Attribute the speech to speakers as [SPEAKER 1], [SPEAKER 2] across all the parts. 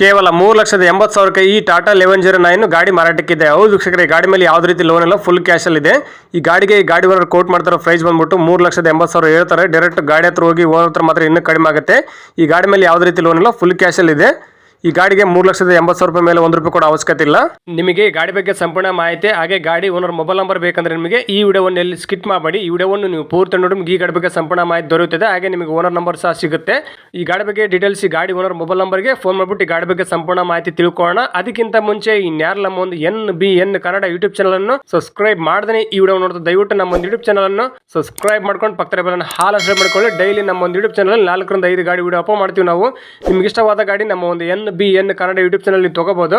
[SPEAKER 1] ಕೇವಲ ಮೂರು ಲಕ್ಷದ ಎಂಬತ್ತು ಸಾವಿರಕ್ಕೆ ಈ ಟಾಟಾ ಲೆವೆನ್ ಜೀರೋ ನೈನ್ ಗಾಡಿ ಮಾರಾಟಕ್ಕಿದೆ. ಹೌದು ವೀಕ್ಷಕರೇ ಗಾಡಿ ಮೇಲೆ ಯಾವುದೇ ರೀತಿ ಲೋನ್ ಇಲ್ಲ ಫುಲ್ ಕ್ಯಾಶಲ್ಲಿ ಇದೆ. ಈ ಗಾಡಿಗೆ ಈ ಗಾಡಿ ಕೋಟ್ ಮಾಡ್ತಾರೋ ಪ್ರೈಸ್ ಬಂದ್ಬಿಟ್ಟು ಮೂರು ಲಕ್ಷದ ಎಂಬತ್ತು ಸಾವಿರ ಹೇಳ್ತಾರೆ. ಡೈರೆಕ್ಟ್ ಗಾಡಿ ಹತ್ರ ಹೋಗಿ ಓನರ್ ಹತ್ರ ಮಾತ್ರ ಇನ್ನೂ ಕಡಿಮೆ ಆಗುತ್ತೆ. ಈ ಗಾಡಿ ಮೇಲೆ ಯಾವುದೇ ರೀತಿ ಲೋನ್ ಇಲ್ಲ ಫುಲ್ ಕ್ಯಾಶಲ್ಲಿ ಇದೆ. ಈ ಗಾಡಿಗೆ ಮೂರು ಲಕ್ಷದ ಎಂಬತ್ತು ಸಾವಿರ ರೂಪಾಯಿ ಮೇಲೆ ಒಂದು ರೂಪಾಯಿ ಕೂಡ ಅವಶ್ಯಕತೆ ಇಲ್ಲ. ನಿಮಗೆ ಈ ಗಾಡಿ ಬಗ್ಗೆ ಸಂಪೂರ್ಣ ಮಾಹಿತಿ, ಹಾಗೆ ಗಾಡಿ ಓನರ್ ಮೊಬೈಲ್ ನಂಬರ್ ಬೇಕಂದ್ರೆ ನಿಮಗೆ ಈ ವಿಡಿಯೋವನ್ನು ಎಲ್ಲಿ ಸ್ಕಿಪ್ ಮಾಡಬೇಡಿ. ಈ ವಿಡಿಯೋವನ್ನು ನೀವು ಪೂರ್ತಿ ನೋಡಿ ಈ ಗಾಡಿ ಬಗ್ಗೆ ಸಂಪೂರ್ಣ ಮಾಹಿತಿ ದೊರೆಯುತ್ತದೆ. ಹಾಗೆ ನಿಮಗೆ ಓನರ್ ನಂಬರ್ ಸಹ ಸಿಗುತ್ತೆ. ಈ ಗಾಡಿ ಬಗ್ಗೆ ಡೀಟೇಲ್ಸ್ ಈ ಗಾಡಿ ಓನರ್ ಮೊಬೈಲ್ ನಂಬರ್ಗೆ ಫೋನ್ ಮಾಡಿಬಿಟ್ಟು ಗಾಡಿ ಬಗ್ಗೆ ಸಂಪೂರ್ಣ ಮಾಹಿತಿ ತಿಳ್ಕೊಳ್ಳೋಣ. ಅದಕ್ಕಿಂತ ಮುಂಚೆ ಇನ್ಯಾರು ನಮ್ಮ ಒಂದು N B N Kannada YouTube channel ಅನ್ನು ಸಬ್ಸ್ಕ್ರೈಬ್ ಮಾಡದೇ ಈ ವಿಡಿಯೋ ನೋಡ್ತಾ ದಯವಿಟ್ಟು ನಮ್ಮ ಒಂದು ಯೂಟ್ಯೂಬ್ ಚಾನಲ್ ಅನ್ನು ಸಬ್ಸ್ಕ್ರೈಬ್ ಮಾಡ್ಕೊಂಡು ಪಕ್ಕದ ಬೆಲ್ಲ ಹಾಲ್ ಅಷ್ಟೇ ಮಾಡ್ಕೊಳ್ಳಿ. ಡೈಲಿ ನಮ್ಮ ಒಂದು ಯೂಟ್ಯೂಬ್ ಚಾನಲ್ ನಾಲ್ಕರಿಂದ ಐದು ಗಾಡಿ ವಿಡಿಯೋ ಅಪ್ಲೋಡ್ ಮಾಡ್ತೀವಿ ನಾವು. ನಿಮ್ಗೆ ಇಷ್ಟವಾದ ಗಾಡಿ ನಮ್ಮ ಒಂದು N B N Kannada YouTube channel ನೀವು ತಗೋಬಹುದು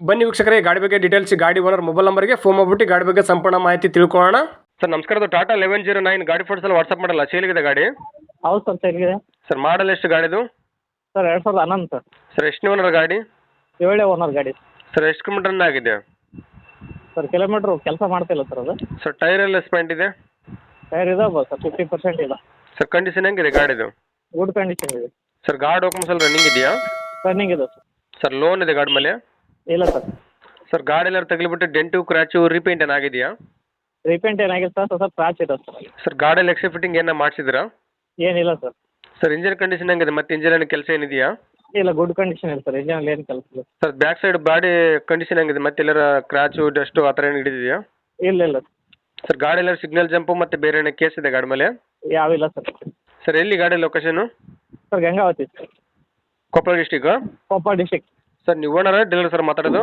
[SPEAKER 1] ಬನ್ನಿ ವೀಕ್ಷಕರೇ ಈ ಗಾಡಿ ಬಗ್ಗೆ ಡೀಟೇಲ್ಸ್ ಗಾಡಿ ಓನರ್ ಮೊಬೈಲ್ ನಂಬರ್ಗೆ ಫೋನ್ ಮಾಡ್ಬಿಟ್ಟು ಗಾಡಿ ಬಗ್ಗೆ ಸಂಪೂರ್ಣ ಮಾಹಿತಿ ತಿಳ್ಕೊಳ್ಳೋಣ. ಸರ್ ನಮಸ್ಕಾರ ಅದು ಟಾಟಾ ಲೆವೆನ್ ಜೀರೋ ನೈನ್ ಗಾಡಿ ಫೋಟೋಸ್ ಎಲ್ಲ ವಾಟ್ಸಪ್ ಮಾಡಲ್ಲ ಚೇಲಿಗಿದೆ ಗಾಡಿ?
[SPEAKER 2] ಹೌದು ಸರ್ ಚೆನ್ನಾಗಿದೆ
[SPEAKER 1] ಸರ್ ಮಾಡಲ್ ಎಷ್ಟು ಗಾಡಿದು
[SPEAKER 2] ಸರ್ ಎರಡು ಸಾವಿರದ ಹನ್ನೊಂದು ಸರ್.
[SPEAKER 1] ಸರ್ ಎಷ್ಟು ಓನರ್ ಗಾಡಿ?
[SPEAKER 2] ಏಳೇ ಓನರ್ ಗಾಡಿ.
[SPEAKER 1] ಸರ್ ಎಷ್ಟು ಕಿಲೋಮೀಟರ್ ರನ್ ಆಗಿದೆ?
[SPEAKER 2] ಸರ್ ಕಿಲೋಮೀಟ್ರ್ ಕೆಲಸ ಮಾಡ್ತಿಲ್ಲ ಸರ್ ಅದು.
[SPEAKER 1] ಸರ್ ಟೈರ್ ಎಲ್ಲ ಸ್ಪೆಂಟ್ ಇದೆ?
[SPEAKER 2] ಟೈರ್ ಇದೆ ಸರ್ ಫಿಫ್ಟಿ ಪರ್ಸೆಂಟ್ ಇದೆ.
[SPEAKER 1] ಸರ್ ಕಂಡೀಷನ್ ಹೆಂಗಿದೆ ಗಾಡಿದು?
[SPEAKER 2] ಗುಡ್ ಕಂಡೀಷನ್ ಇದೆ.
[SPEAKER 1] ಸರ್ ಗಾಡಿ ಡಾಕ್ಯುಮೆಂಟ್ಸ್ ಎಲ್ಲ ರನ್ನಿಂಗ್ ಇದೆಯಾ?
[SPEAKER 2] ರನ್ನಿಂಗ್ ಇದೆ ಸರ್.
[SPEAKER 1] ಸರ್ ಲೋನ್ ಇದೆ ಗಾಡಿ ಮೇಲೆ?
[SPEAKER 2] ಇಲ್ಲ ಸರ್.
[SPEAKER 1] ಸರ್ ಗಾಡಿ ಎಲ್ಲ ತಗಲಿಬಿಟ್ಟು ಡೆಂಟು ಕ್ರಾಚು ರೀಪೇಂಟ್ ಏನಾಗಿದೆಯಾ?
[SPEAKER 2] ರಿಪೇಂಟ್ ಏನಾಗಿದೆ ಸರ್ ಸರ್ ಕ್ರಾಚ್ ಇದೆ ಸರ್.
[SPEAKER 1] ಸರ್ ಗಾಡಿಯಲ್ಲಿ ಎಕ್ಸ್ಟ್ರಾ ಫಿಟ್ಟಿಂಗ್ ಏನೋ ಮಾಡಿಸಿದ್ರಾ
[SPEAKER 2] ಏನಿಲ್ಲ ಸರ್.
[SPEAKER 1] ಸರ್ ಇಂಜಿನ್ ಕಂಡೀಷನ್ ಹೆಂಗಿದೆ? ಮತ್ತೆ ಇಂಜಿನ್ ಏನು ಕೆಲಸ ಏನಿದೆಯಾ?
[SPEAKER 2] ಇಲ್ಲ ಗುಡ್ ಕಂಡೀಷನ್ ಇದೆ ಸರ್. ಇಂಜಿನ್ ಏನು ಕೆಲಸ ಇಲ್ಲ.
[SPEAKER 1] Sir back side body condition ಹೆಂಗಿದೆ? ಮತ್ತೆ ಎಲ್ಲರ ಕ್ರಾಚು ಡಸ್ಟು ಆ ಥರ ಏನು ಹಿಡಿದಿದೆಯಾ?
[SPEAKER 2] ಇಲ್ಲ ಇಲ್ಲ
[SPEAKER 1] ಸರ್. ಗಾಡಿ ಎಲ್ಲ ಸಿಗ್ನಲ್ ಜಂಪು ಮತ್ತೆ ಬೇರೆ ಏನೋ ಕೇಸ್ ಇದೆ ಗಾಡಿ ಮೇಲೆ?
[SPEAKER 2] ಯಾವಿಲ್ಲ ಸರ್.
[SPEAKER 1] ಸರ್ ಎಲ್ಲಿ ಗಾಡಿ location
[SPEAKER 2] sir Gangavathi sir.
[SPEAKER 1] Koppal district
[SPEAKER 2] Koppal district
[SPEAKER 1] sir ನೀವು ಓನರ ಡೀಲರ್ ಸರ್ ಮಾತಾಡೋದು?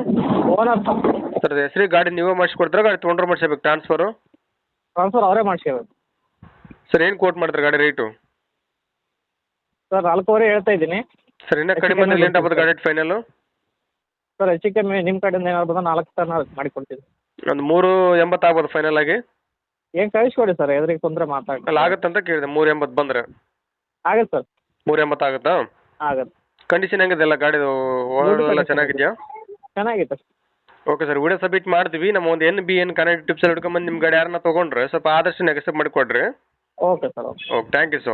[SPEAKER 2] Owner sir.
[SPEAKER 1] ಸರ್ ಹೆಸರು ಗಾಡಿ ನೀವೇ ಮಾಡಿಸ್ಕೊಡ್ತೀರಾ ಗಾಡಿ ತೊಗೊಂಡ್ರೆ ಮಾಡಿಸ್ಬೇಕು ಟ್ರಾನ್ಸ್ಫರು
[SPEAKER 2] ಟ್ರಾನ್ಸ್ಫರ್ ಅವರೇ ಮಾಡಿಸ್ಕೋಬೇಕು
[SPEAKER 1] ಸರ್ ಏನು ಕೋಟ್ ಮಾಡ್ತಾರೆ ಗಾಡಿ ರೇಟು
[SPEAKER 2] ಸರ್ ನಾಲ್ಕೂವರೆ ಹೇಳ್ತಾ ಇದ್ದೀನಿ.
[SPEAKER 1] ಸರ್ ಇನ್ನೂ ಕಡಿಮೆ ಬಂದರೆ ಲೇಟ್ ಆಗ್ಬೋದು ಗಾಡಿ ಫೈನಲು
[SPEAKER 2] ಸರ್ ಹೆಚ್ಚು ಕಮ್ಮಿ ನಿಮ್ಮ ಕಡೆಯಿಂದ ಏನಾದ್ರು ಬಂದ್ರೆ ನಾಲ್ಕು ಸಾವಿರ ನಾಲ್ಕು ಮಾಡಿಕೊಡ್ತೀನಿ
[SPEAKER 1] ಒಂದು ಮೂರು ಎಂಬತ್ತು ಆಗ್ಬೋದು ಫೈನಲ್ ಆಗಿ?
[SPEAKER 2] ಏನು ಕಳಿಸ್ಕೊಡಿ ಸರ್ ಎದುರಿಗೆ ತೊಂದರೆ ಮಾತಾಡಿ
[SPEAKER 1] ಅಲ್ಲ ಆಗುತ್ತೆ ಅಂತ ಕೇಳಿದೆ ಮೂರು ಎಂಬತ್ತು ಬಂದರೆ.
[SPEAKER 2] ಆಗತ್ತೆ ಸರ್.
[SPEAKER 1] ಮೂರು ಎಂಬತ್ತು ಆಗುತ್ತಾ?
[SPEAKER 2] ಆಗತ್ತೆ.
[SPEAKER 1] ಕಂಡೀಷನ್ ಹೆಂಗಿದೆ ಎಲ್ಲ ಗಾಡಿದು? ಓಡಾಡೋದು ಎಲ್ಲ ಚೆನ್ನಾಗಿದೆಯಾ?
[SPEAKER 2] ಚೆನ್ನಾಗಿದೆ
[SPEAKER 1] ಓಕೆ ಸರ್ ವಿಡಿಯೋ ಸಬ್ಮಿಟ್ ಮಾಡ್ತೀವಿ. ನಮ್ಮ ಒಂದು N B N connect tips ಎಲ್ಲ ಹಿಡ್ಕೊಂಬಂದು ನಿಮ್ಮ ಗಾಡಿ ಯಾರನ್ನ ತೊಗೊಂಡ್ರೆ ಸ್ವಲ್ಪ ಆದಷ್ಟು ನೆಗೆಸಪ್ ಮಾಡಿಕೊಡ್ರಿ.
[SPEAKER 2] Okay sir okay
[SPEAKER 1] okay thank you so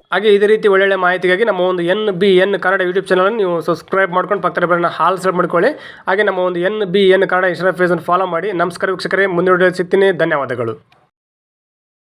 [SPEAKER 1] ಹಾಗೆ ಇದೇ ರೀತಿ ಒಳ್ಳೊಳ್ಳೆ ಮಾಹಿತಿಗಾಗಿ ನಮ್ಮ ಒಂದು N B N Kannada YouTube ಚಾನಲನ್ನು ನೀವು ಸಬ್ಸ್ಕ್ರೈಬ್ ಮಾಡ್ಕೊಂಡು ಪಕ್ಕದ ಬೆಲ್ಲ ಹಾಲ್ ಸೆಟ್ ಮಾಡ್ಕೊಳ್ಳಿ. ಹಾಗೆ ನಮ್ಮ ಒಂದು N B N Kannada Instagram ಫೇಸನ್ನು follow ಮಾಡಿ. ನಮಸ್ಕಾರ ವೀಕ್ಷಕರೇ, ಮುಂದಿನ ಸಿಗ್ತೀನಿ. ಧನ್ಯವಾದಗಳು.